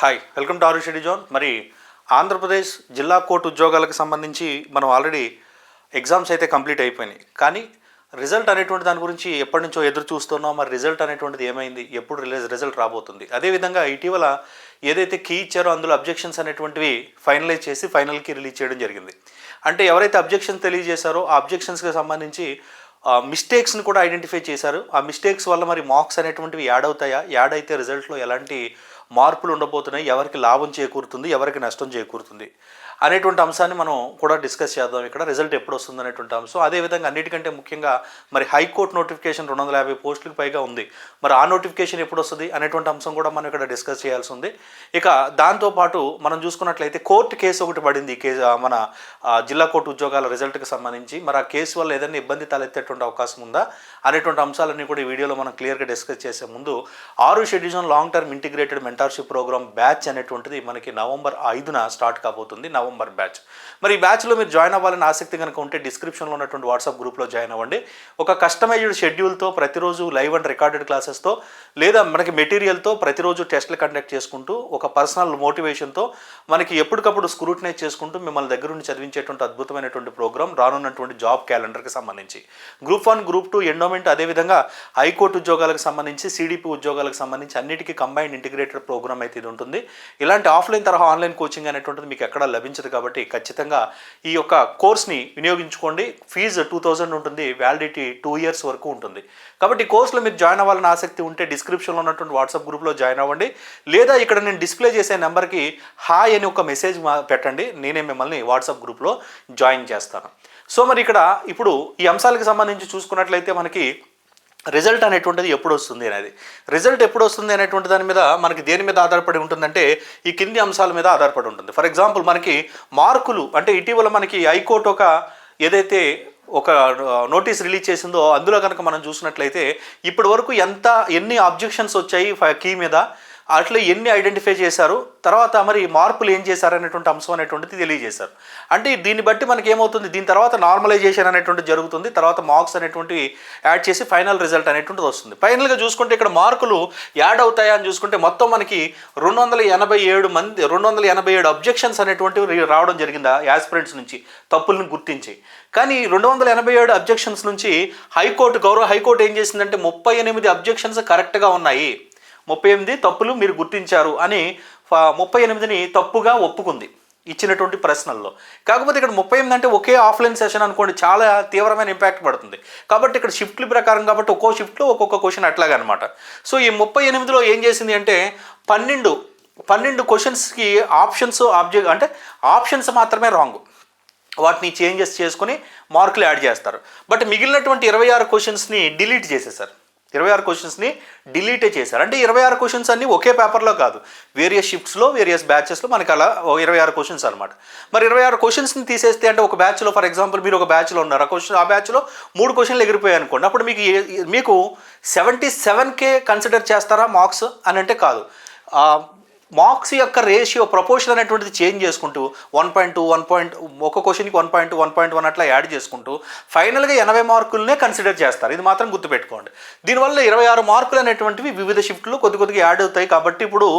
Hi welcome to our zone మరి ఆంధ్రప్రదేశ్ జిల్లా court ఉద్యోగాలకు సంబంధించి మనం ఆల్రెడీ ఎగ్జామ్స్ అయితే కంప్లీట్ అయిపోయినాయి. కానీ రిజల్ట్ అనేటువంటి దాని గురించి ఎప్పటి నుంచో ఎదురు చూస్తున్నాం. మరి రిజల్ట్ అనేటువంటిది ఏమైంది? ఎప్పుడు రిలీజ్ రిజల్ట్ రాబోతుంది? అదేవిధంగా ఇటీవల ఏదైతే కీ ఇచ్చారో అందులో అబ్జెక్షన్స్ అనేటువంటివి ఫైనలైజ్ చేసి ఫైనల్కి రిలీజ్ చేయడం జరిగింది. అంటే ఎవరైతే అబ్జెక్షన్ తెలియజేశారో ఆ అబ్జెక్షన్స్కి సంబంధించి మిస్టేక్స్ని కూడా ఐడెంటిఫై చేశారు. ఆ మిస్టేక్స్ వల్ల మరి మార్క్స్ అనేటువంటివి యాడ్ అవుతాయా? యాడ్ అయితే రిజల్ట్లో ఎలాంటి మార్పులు ఉండబోతున్నాయి. ఎవరికి లాభం చేకూరుతుంది ఎవరికి నష్టం చేకూరుతుంది. అనేటువంటి అంశాన్ని మనం కూడా డిస్కస్ చేద్దాం ఇక్కడ. రిజల్ట్ ఎప్పుడు వస్తుంది అనేటువంటి అంశం. అదేవిధంగా అన్నిటికంటే ముఖ్యంగా మరి హైకోర్టు నోటిఫికేషన్ రెండు వందల యాభై పోస్టులకు పైగా ఉంది. మరి ఆ నోటిఫికేషన్ ఎప్పుడు వస్తుంది అనేటువంటి అంశం కూడా మనం ఇక్కడ డిస్కస్ చేయాల్సి ఉంది. ఇక దాంతోపాటు మనం చూసుకున్నట్లయితే కోర్టు కేసు ఒకటి పడింది. కేసు మన జిల్లా కోర్టు ఉద్యోగాల రిజల్ట్కి సంబంధించి. మరి ఆ కేసు వల్ల ఏదైనా ఇబ్బంది తలెత్తేటువంటి అవకాశం ఉందా? అనేటువంటి అంశాలన్నీ కూడా ఈ వీడియోలో మనం క్లియర్గా డిస్కస్ చేసే ముందు ఆరు షెడ్యూజన్ long term integrated mentorship programme batch అనేటువంటిది మనకి నవంబర్ ఐదున స్టార్ట్ కాబోతుంది. November batch. మరి ఈ బ్యాచ్లో మీరు జాయిన్ అవ్వాలని ఆసక్తి కనుక ఉంటే డిస్క్రిప్షన్లో ఉన్నటువంటి వాట్సాప్ గ్రూప్లో జాయిన్ అవ్వండి. ఒక కస్టమైజ్డ్ షెడ్యూల్తో ప్రతిరోజు లైవ్ అండ్ రికార్డెడ్ క్లాసెస్తో లేదా మనకి మెటీరియల్తో ప్రతిరోజు టెస్ట్లు కండక్ట్ చేసుకుంటూ ఒక పర్సనల్ మోటివేషన్తో మనకి ఎప్పటికప్పుడు స్క్రూటినైజ్ చేసుకుంటూ మిమ్మల్ని దగ్గర నుండి చదివించేటువంటి అద్భుతమైనటువంటి ప్రోగ్రామ్ రానున్నటువంటి జాబ్ క్యాలెండర్కి సంబంధించి. Group one group two endowment అదేవిధంగా హైకోర్టు ఉద్యోగాలకు సంబంధించి సిడిపి ఉద్యోగాలకు సంబంధించి అన్నిటికీ కంబైన్డ్ ఇంటిగ్రేటెడ్ ప్రోగ్రామ్ అయితే ఇది ఉంటుంది. ఇలాంటి ఆఫ్లైన్ తరహా ఆన్లైన్ కోచింగ్ అనేటువంటిది మీకు ఎక్కడ లభించదు కాబట్టి ఖచ్చితంగా ఈ యొక్క కోర్స్ని వినియోగించుకోండి. ఫీజు టూ థౌజండ్ ఉంటుంది వ్యాలిడిటీ టూ ఇయర్స్ వరకు ఉంటుంది. కాబట్టి ఈ కోర్సులో మీరు జాయిన్ అవ్వాలని ఆసక్తి ఉంటే డిస్క్రిప్షన్లో ఉన్నటువంటి వాట్సాప్ గ్రూప్లో జాయిన్ అవ్వండి. లేదా ఇక్కడ నేను డిస్ప్లే చేసే నెంబర్కి హాయ్ అని ఒక మెసేజ్ మా- పెట్టండి. నేనే మిమ్మల్ని వాట్సాప్ గ్రూప్లో జాయిన్ చేస్తాను. సో మరి ఇక్కడ ఇప్పుడు ఈ అంశాలకు సంబంధించి చూసుకున్నట్లయితే మనకి రిజల్ట్ అనేటువంటిది ఎప్పుడు వస్తుంది అనేది. రిజల్ట్ ఎప్పుడు వస్తుంది అనేటువంటి దాని మీద మనకి దేని మీద ఆధారపడి ఉంటుందంటే ఈ కింది అంశాల మీద ఆధారపడి ఉంటుంది. ఫర్ ఎగ్జాంపుల్ మనకి మార్కులు అంటే ఇటీవల మనకి హైకోర్టు ఒక ఏదైతే ఒక నోటీస్ రిలీజ్ చేసిందో అందులో కనుక మనం చూసినట్లయితే ఇప్పటి వరకు ఎంత ఎన్ని అబ్జెక్షన్స్ వచ్చాయి కీ మీద? అట్లా ఎన్ని ఐడెంటిఫై చేశారు తర్వాత మరి మార్పులు ఏం చేశారు అనేటువంటి అంశం అనేటువంటిది తెలియజేశారు. అంటే దీన్ని బట్టి మనకి ఏమవుతుంది? దీని తర్వాత నార్మలైజేషన్ అనేటువంటిది జరుగుతుంది తర్వాత మార్క్స్ అనేటువంటివి యాడ్ చేసి ఫైనల్ రిజల్ట్ అనేటువంటిది వస్తుంది. ఫైనల్గా చూసుకుంటే ఇక్కడ మార్కులు యాడ్ అవుతాయా అని చూసుకుంటే మొత్తం మనకి రెండు వందల ఎనభై ఏడు మంది రెండు వందల ఎనభై ఏడు అబ్జెక్షన్స్ అనేటువంటివి రావడం జరిగిందా? యాస్పిరెంట్స్ నుంచి తప్పులను గుర్తించి. కానీ రెండు వందల ఎనభై ఏడు అబ్జెక్షన్స్ నుంచి హైకోర్టు గౌరవ హైకోర్టు ఏం చేసిందంటే ముప్పై ఎనిమిది అబ్జెక్షన్స్ కరెక్ట్గా ఉన్నాయి. ముప్పై ఎనిమిది తప్పులు మీరు గుర్తించారు అని ముప్పై ఎనిమిదిని తప్పుగా ఒప్పుకుంది ఇచ్చినటువంటి ప్రశ్నల్లో. కాకపోతే ఇక్కడ ముప్పై ఎనిమిది అంటే ఒకే ఆఫ్లైన్ సెషన్ అనుకోండి చాలా తీవ్రమైన ఇంపాక్ట్ పడుతుంది. కాబట్టి ఇక్కడ షిఫ్ట్ల ప్రకారం కాబట్టి ఒక్కో షిఫ్ట్లో ఒక్కొక్క క్వశ్చన్ అట్లాగే అనమాట సో ఈ ముప్పై ఎనిమిదిలో ఏం చేసింది అంటే పన్నెండు పన్నెండు క్వశ్చన్స్కి ఆప్షన్స్ ఆబ్జెక్ట్ అంటే ఆప్షన్స్ మాత్రమే రాంగ్ వాటిని చేంజెస్ చేసుకుని మార్కులు యాడ్ చేస్తారు. బట్ మిగిలినటువంటి ఇరవై ఆరు క్వశ్చన్స్ని డిలీట్ చేసేసారు. ఇరవై ఆరు క్వశ్చన్స్ని డిలీటే చేశారు. అంటే ఇరవై ఆరు క్వశ్చన్స్ అన్ని ఒకే పేపర్లో కాదు. వేరియస్ షిఫ్ట్స్లో వేరియస్ బ్యాచెస్లో మనకి అలా ఇరవై ఆరు క్వశ్చన్స్ అనమాట మరి ఇరవై ఆరు క్వశ్చన్స్ని తీసేస్తే అంటే ఒక బ్యాచ్లో ఫర్ ఎగ్జాంపుల్ మీరు ఒక బ్యాచ్లో ఉన్నారు. ఆ క్వశ్చన్ ఆ బ్యాచ్లో మూడు క్వశ్చన్లు ఎగిరిపోయాయి అనుకోండి. అప్పుడు మీకు మీకు సెవెంటీ సెవెన్కే కన్సిడర్ చేస్తారా మార్క్స్ అని అంటే కాదు. మార్క్స్ యొక్క రేషియో ప్రపోర్షన్ అనేటువంటిది చేంజ్ చేసుకుంటూ one point two one point ఒక క్వశ్చన్కి one point one point one అట్లా యాడ్ చేసుకుంటూ ఫైనల్గా ఎనభై మార్కులనే కన్సిడర్ చేస్తారు. ఇది మాత్రం గుర్తుపెట్టుకోండి. దీనివల్ల ఇరవై ఆరు మార్కులు అనేటువంటివి వివిధ షిఫ్ట్లు కొద్ది కొద్దిగా యాడ్ అవుతాయి. కాబట్టి ఇప్పుడు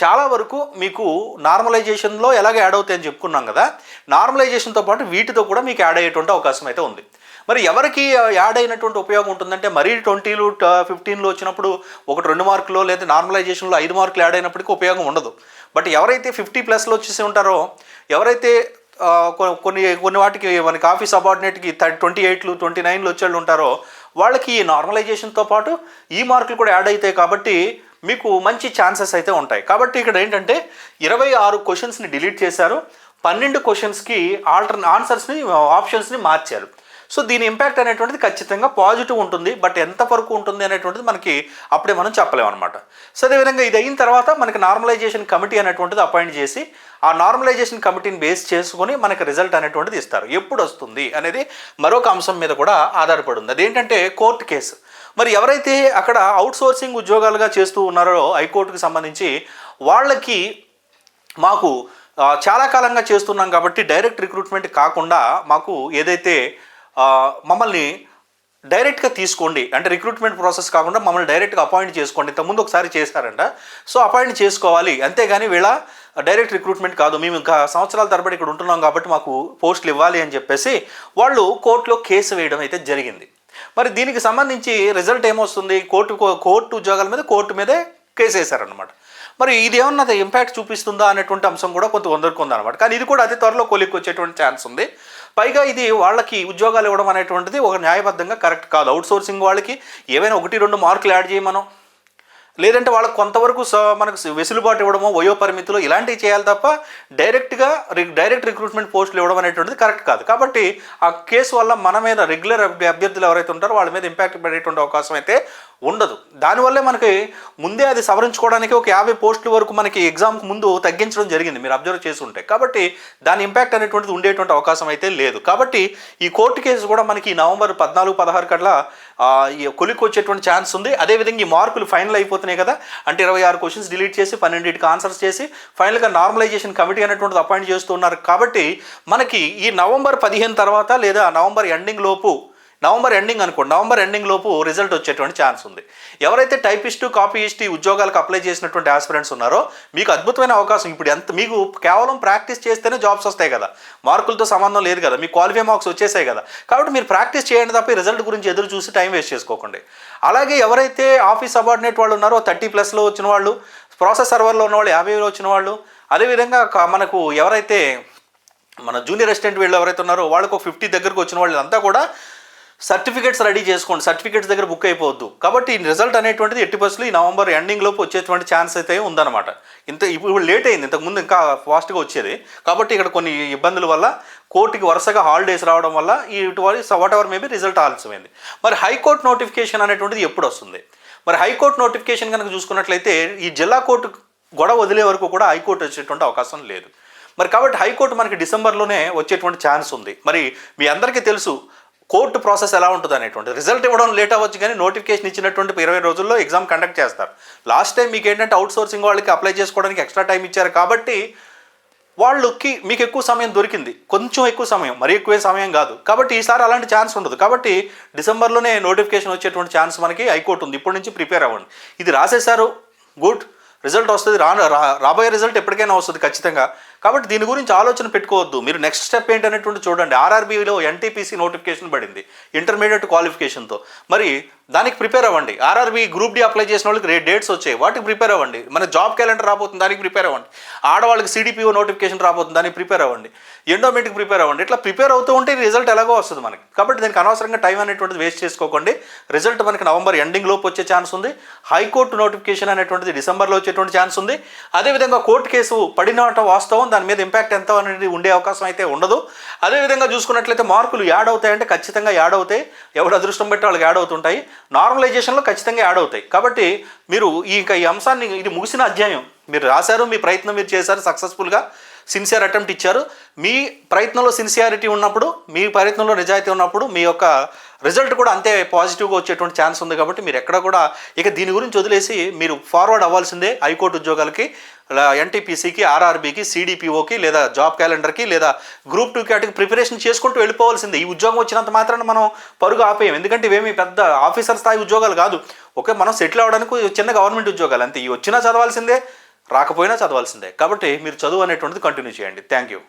చాలా వరకు మీకు నార్మలైజేషన్లో ఎలాగ యాడ్ అవుతాయని చెప్పుకున్నాం కదా నార్మలైజేషన్తో పాటు వీటితో కూడా మీకు యాడ్ అయ్యేటువంటి అవకాశం అయితే ఉంది. మరి ఎవరికి యాడ్ అయినటువంటి ఉపయోగం ఉంటుందంటే మరీ ట్వంటీలు ఫిఫ్టీన్లో వచ్చినప్పుడు ఒకటి రెండు మార్కులు లేదా నార్మలైజేషన్లో ఐదు మార్కులు యాడ్ అయినప్పటికీ ఉపయోగం ఉండదు. బట్ ఎవరైతే ఫిఫ్టీ ప్లస్లో వచ్చేసి ఉంటారో ఎవరైతే కొన్ని కొన్ని వాటికి మనకి ఆఫీస్ అబార్డినేట్కి థర్టీ ట్వంటీ ఎయిట్లు ట్వంటీ నైన్లు వచ్చేళ్ళు ఉంటారో వాళ్ళకి ఈ నార్మలైజేషన్తో పాటు ఈ మార్కులు కూడా యాడ్ అవుతాయి కాబట్టి మీకు మంచి ఛాన్సెస్ అయితే ఉంటాయి. కాబట్టి ఇక్కడ ఏంటంటే ఇరవై ఆరు క్వశ్చన్స్ని డిలీట్ చేశారు. పన్నెండు క్వశ్చన్స్కి ఆల్టర్ ఆన్సర్స్ని ఆప్షన్స్ని మార్చారు. సో దీని ఇంపాక్ట్ అనేటువంటిది ఖచ్చితంగా పాజిటివ్ ఉంటుంది బట్ ఎంత వరకు ఉంటుంది అనేటువంటిది మనకి అప్పుడే మనం చెప్పలేము అనమాట సో అదేవిధంగా ఇది అయిన తర్వాత మనకి నార్మలైజేషన్ కమిటీ అనేటువంటిది అపాయింట్ చేసి ఆ నార్మలైజేషన్ కమిటీని బేస్ చేసుకొని మనకి రిజల్ట్ అనేటువంటిది ఇస్తారు. ఎప్పుడు వస్తుంది అనేది మరొక అంశం మీద కూడా ఆధారపడి ఉంది. అదేంటంటే కోర్టు కేసు. మరి ఎవరైతే అక్కడ అవుట్ సోర్సింగ్ ఉద్యోగాలుగా చేస్తూ ఉన్నారో హైకోర్టుకి సంబంధించి వాళ్ళకి మాకు చాలా కాలంగా చేస్తున్నాం కాబట్టి డైరెక్ట్ రిక్రూట్మెంట్ కాకుండా మాకు ఏదైతే మమ్మల్ని డైరెక్ట్గా తీసుకోండి. అంటే రిక్రూట్మెంట్ ప్రాసెస్ కాకుండా మమ్మల్ని డైరెక్ట్గా అపాయింట్ చేసుకోండి. ఇంతకుముందు ఒకసారి చేశారంట. సో అపాయింట్ చేసుకోవాలి. అంతేగాని వీళ్ళ డైరెక్ట్ రిక్రూట్మెంట్ కాదు. మేము ఇంకా సంవత్సరాల తరబడి ఇక్కడ ఉంటున్నాం కాబట్టి మాకు పోస్టులు ఇవ్వాలి అని చెప్పేసి వాళ్ళు కోర్టులో కేసు వేయడం అయితే జరిగింది. మరి దీనికి సంబంధించి రిజల్ట్ ఏమొస్తుంది? కోర్టు కోర్టు ఉద్యోగాల మీద కోర్టు మీదే కేసు వేశారనమాట మరి ఇది ఏమన్నా ఇంపాక్ట్ చూపిస్తుందా అనేటువంటి అంశం కూడా కొంత వందరుకుంది అనమాట కానీ ఇది కూడా అతి త్వరలో కొలిక్కి వచ్చేటువంటి ఛాన్స్ ఉంది. పైగా ఇది వాళ్ళకి ఉద్యోగాలు ఇవ్వడం అనేటువంటిది ఒక న్యాయబద్ధంగా కరెక్ట్ కాదు. అవుట్ సోర్సింగ్ వాళ్ళకి ఏవైనా ఒకటి రెండు మార్కులు యాడ్ చేయమనం లేదంటే వాళ్ళకి కొంతవరకు స- మనకు వెసులుబాటు ఇవ్వడమో వయో పరిమితులు ఇలాంటివి చేయాలి తప్ప డైరెక్ట్గా రి- డైరెక్ట్ రిక్రూట్మెంట్ పోస్టులు ఇవ్వడం అనేటువంటిది కరెక్ట్ కాదు. కాబట్టి ఆ కేసు వల్ల మన మీద రెగ్యులర్ అభ్యర్థులు ఎవరైతే ఉంటారో వాళ్ళ మీద ఇంపాక్ట్ పడేటువంటి అవకాశం అయితే ఉండదు. దానివల్లే మనకి ముందే అది సవరించుకోవడానికి ఒక యాభై పోస్టుల వరకు మనకి ఎగ్జామ్కి ముందు తగ్గించడం జరిగింది మీరు అబ్జర్వ్ చేసి ఉంటే కాబట్టి దాని ఇంపాక్ట్ అనేటువంటిది ఉండేటువంటి అవకాశం అయితే లేదు. కాబట్టి ఈ కోర్టు కేసు కూడా మనకి ఈ నవంబర్ పద్నాలుగు పదహారు కట్లా కొలిక్కి ఈ వచ్చేటువంటి ఛాన్స్ ఉంది. అదేవిధంగా ఈ మార్కులు ఫైనల్ అయిపోతున్నాయి కదా. అంటే ఇరవై ఆరు క్వశ్చన్స్ డిలీట్ చేసి పన్నెండింటికి ఆన్సర్స్ చేసి ఫైనల్గా నార్మలైజేషన్ కమిటీ అనేటువంటిది అపాయింట్ చేస్తున్నారు. కాబట్టి మనకి ఈ నవంబర్ పదిహేను తర్వాత లేదా నవంబర్ ఎండింగ్ లోపు నవంబర్ ఎండింగ్ అనుకోండి. నవంబర్ ఎండింగ్ లోపు రిజల్ట్ వచ్చేటువంటి ఛాన్స్ ఉంది. ఎవరైతే టైపిస్టు కాపీయిస్ట్ ఉద్యోగాలకు అప్లై చేసినటువంటి ఆస్పిరెంట్స్ ఉన్నారో మీకు అద్భుతమైన అవకాశం. ఇప్పుడు ఎంత మీకు కేవలం ప్రాక్టీస్ చేస్తేనే జాబ్స్ వస్తాయి కదా. మార్కులతో సంబంధం లేదు కదా. మీ క్వాలిఫై మార్క్స్ వచ్చేసాయి కదా. కాబట్టి మీరు ప్రాక్టీస్ చేయండి తప్ప రిజల్ట్ గురించి ఎదురు చూసి టైం వేస్ట్ చేసుకోకండి. అలాగే ఎవరైతే ఆఫీస్ అబార్డినేట్ వాళ్ళు ఉన్నారో థర్టీ ప్లస్లో వచ్చిన వాళ్ళు ప్రాసెస్ సర్వర్లో ఉన్న వాళ్ళు యాభైలో వచ్చిన వాళ్ళు అదేవిధంగా మనకు ఎవరైతే మన జూనియర్ అసిస్టెంట్ వీళ్ళు ఎవరైతే ఉన్నారో వాళ్ళకు ఒక ఫిఫ్టీ దగ్గరకు వచ్చిన వాళ్ళంతా కూడా సర్టిఫికేట్స్ రెడీ చేసుకోండి. సర్టిఫికేట్స్ దగ్గర బుక్ అయిపోవద్దు. కాబట్టి ఈ రిజల్ట్ అనేటువంటిది ఎట్టి బస్సులు ఈ నవంబర్ ఎండింగ్ లోపు వచ్చేటువంటి ఛాన్స్ అయితే ఉందన్నమాట. ఇంత ఇప్పుడు లేట్ అయింది. ఇంతకుముందు ఇంకా ఫాస్ట్గా వచ్చేది. కాబట్టి ఇక్కడ కొన్ని ఇబ్బందుల వల్ల కోర్టుకి వరుసగా హాలిడేస్ రావడం వల్ల ఈ ఇటువంటి వాట్ ఎవర్ మేబీ రిజల్ట్ ఆలస్యమైంది. మరి హైకోర్టు నోటిఫికేషన్ అనేటువంటిది ఎప్పుడు వస్తుంది? మరి హైకోర్టు నోటిఫికేషన్ కనుక చూసుకున్నట్లయితే ఈ జిల్లా కోర్టు గొడవ వదిలే వరకు కూడా హైకోర్టు వచ్చేటువంటి అవకాశం లేదు. మరి కాబట్టి హైకోర్టు మనకి డిసెంబర్లోనే వచ్చేటువంటి ఛాన్స్ ఉంది. మరి మీ అందరికీ తెలుసు కోర్టు ప్రాసెస్ ఎలా ఉంటుంది అనేటువంటి రిజల్ట్ ఇవ్వడం లేట్ అవ్వచ్చు కానీ నోటిఫికేషన్ ఇచ్చినటువంటి ఇరవై రోజుల్లో ఎగ్జామ్ కండక్ట్ చేస్తారు. లాస్ట్ టైం మీకు ఏంటంటే అవుట్ సోర్సింగ్ వాళ్ళకి అప్లై చేసుకోవడానికి ఎక్స్ట్రా టైం ఇచ్చారు కాబట్టి వాళ్ళకి మీకు ఎక్కువ సమయం దొరికింది. కొంచెం ఎక్కువ సమయం మరీ ఎక్కువ సమయం కాదు. కాబట్టి ఈసారి అలాంటి ఛాన్స్ ఉండదు. కాబట్టి డిసెంబర్లోనే నోటిఫికేషన్ వచ్చేటువంటి ఛాన్స్ మనకి హైకోర్టు ఉంది. ఇప్పటి నుంచి ప్రిపేర్ అవ్వండి. ఇది రాసేశారు. గుడ్. రిజల్ట్ వస్తుంది రా రా- రాబోయే రిజల్ట్ ఎప్పటికైనా వస్తుంది ఖచ్చితంగా. కాబట్టి దీని గురించి ఆలోచన పెట్టుకోవద్దు. మీరు నెక్స్ట్ స్టెప్ ఏంటనేటువంటి చూడండి. ఆర్ఆర్బీలో ఎన్టీపీసీ నోటిఫికేషన్ పడింది ఇంటర్మీడియట్ క్వాలిఫికేషన్తో. మరి దానికి ప్రిపేర్ అవ్వండి. ఆర్ఆర్బీ గ్రూప్ డి అప్లై చేసిన వాళ్ళకి డేట్స్ వచ్చాయి. వాటికి ప్రిపేర్ అవ్వండి. మన జాబ్ క్యాలెండర్ రాబోతుంది దానికి ప్రిపేర్ అవ్వండి. ఆడవాళ్ళకి సిడిపిఓ నోటిఫికేషన్ రాబోతుంది దానికి ప్రిపేర్ అవ్వండి. ఎండోమెంట్కి ప్రిపేర్ అవ్వండి. ఇట్లా ప్రిపేర్ అవుతూ ఉంటే రిజల్ట్ ఎలాగో వస్తుంది మనకి. కాబట్టి దానికి అనవసరంగా టైం అనేటువంటిది వేస్ట్ చేసుకోకండి. రిజల్ట్ మనకి నవంబర్ ఎండింగ్ లోపు వచ్చే ఛాన్స్ ఉంది. హైకోర్టు నోటిఫికేషన్ అనేటువంటిది డిసెంబర్లో వచ్చేటువంటి ఛాన్స్ ఉంది. అదేవిధంగా కోర్టు కేసు పడినట వాస్తవం దాని మీద ఇంపాక్ట్ ఎంత అనేది ఉండే అవకాశం అయితే ఉండదు. అదేవిధంగా చూసుకున్నట్లయితే మార్కులు యాడ్ అవుతాయంటే ఖచ్చితంగా యాడ్ అవుతాయి. ఎవరు అదృష్టం బట్టి వాళ్ళకి యాడ్ అవుతుంటాయి. నార్మలైజేషన్లో ఖచ్చితంగా యాడ్ అవుతాయి. కాబట్టి మీరు ఈ ఇంకా ఈ అంశాన్ని ఇది ముగిసిన అధ్యాయం. మీరు రాశారు మీ ప్రయత్నం మీరు చేశారు సక్సెస్ఫుల్గా. సిన్సియర్ అటెంప్ట్ ఇచ్చారు. మీ ప్రయత్నంలో సిన్సియారిటీ ఉన్నప్పుడు మీ ప్రయత్నంలో నిజాయితీ ఉన్నప్పుడు మీ యొక్క రిజల్ట్ కూడా అంతే పాజిటివ్గా వచ్చేటువంటి ఛాన్స్ ఉంది కాబట్టి మీరు ఎక్కడ కూడా ఇక దీని గురించి వదిలేసి మీరు ఫార్వర్డ్ అవ్వాల్సిందే హైకోర్టు ఉద్యోగాలకి ఎన్టీపీసీకి ఆర్ఆర్బీకి సిడిపిఓకి లేదా జాబ్ క్యాలెండర్కి లేదా గ్రూప్ టూ క్యాటకి ప్రిపరేషన్ చేసుకుంటూ వెళ్ళిపోవాల్సిందే. ఈ ఉద్యోగం వచ్చినంత మాత్రాన మనం పరుగు ఆపేయం. ఎందుకంటే ఇవేమి పెద్ద ఆఫీసర్ స్థాయి ఉద్యోగాలు కాదు. ఓకే మనం సెటిల్ అవ్వడానికి చిన్న గవర్నమెంట్ ఉద్యోగాలు అంతే. ఇవి వచ్చినా చదవాల్సిందే రాకపోయినా చదవాల్సిందే. కాబట్టి మీరు చదువు అనేటువంటిది కంటిన్యూ చేయండి. Thank you